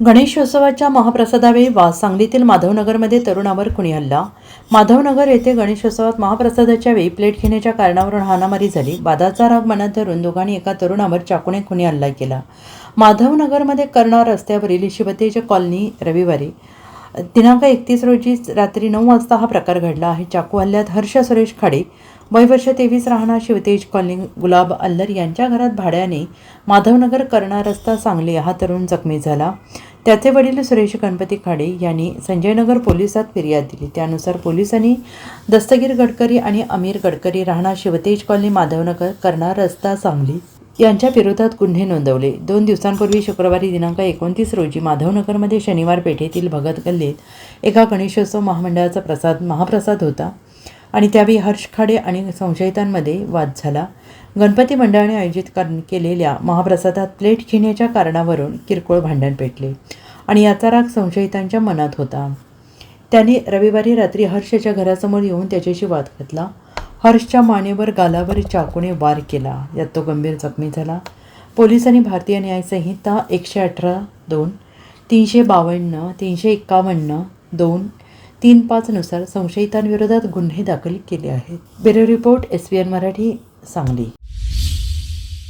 गणेशोत्सवाच्या महाप्रसादावेळी वा सांगलीतील माधवनगरमध्ये तरुणावर खुणी हल्ला. माधवनगर येथे गणेशोत्सवात महाप्रसादाच्या वेळी प्लेट घेण्याच्या कारणावरून हाणामारी झाली. वादाचा राग मनात धरून दोघांनी एका तरुणावर चाकूने खुनी हल्ला केला. माधवनगरमध्ये कर्णा रस्त्यावरील शिवतेज कॉलनी रविवारी. दिनांक एकतीस रोजी रात्री नऊ वाजता हा प्रकार घडला आहे. चाकू हल्ल्यात हर्ष सुरेश खाडे वय वर्ष तेवीस राहणार शिवतेज कॉलनी गुलाब अल्लर यांच्या घरात भाड्याने माधवनगर कर्णा रस्ता सांगली हा तरुण जखमी झाला. त्याचे वडील सुरेश गणपती खाडे यांनी संजयनगर पोलिसात फिर्याद दिली. त्यानुसार पोलिसांनी दस्तगीर गडकरी आणि अमीर गडकरी राहणार शिवतेज कॉलनी माधवनगर करणार रस्ता सांगली यांच्या विरोधात गुन्हे नोंदवले. दोन दिवसांपूर्वी शुक्रवारी दिनांक एकोणतीस रोजी माधवनगरमध्ये शनिवार पेठेतील भगत गल्लीत एका गणेशोत्सव महामंडळाचा प्रसाद महाप्रसाद होता. आणि त्यावेळी हर्ष खाडे आणि संशयितांमध्ये वाद झाला. गणपती मंडळाने आयोजित कर केलेल्या महाप्रसादात प्लेट घेण्याच्या कारणावरून किरकोळ भांडण पेटले आणि याचा राग संशयितांच्या मनात होता. त्याने रविवारी रात्री हर्षच्या घरासमोर येऊन त्याच्याशी वाद घातला. हर्षच्या मानेवर गालावर चाकूने वार केला. यात तो गंभीर जखमी झाला. पोलिसांनी भारतीय न्याय संहिता एकशे अठरा दोन तीनशे बावन्न तीनशे एक्कावन्न दोन तीन पाचनुसार संशयितांविरोधात गुन्हे दाखल केले आहेत. Bureau report S B N Marathi Sangli.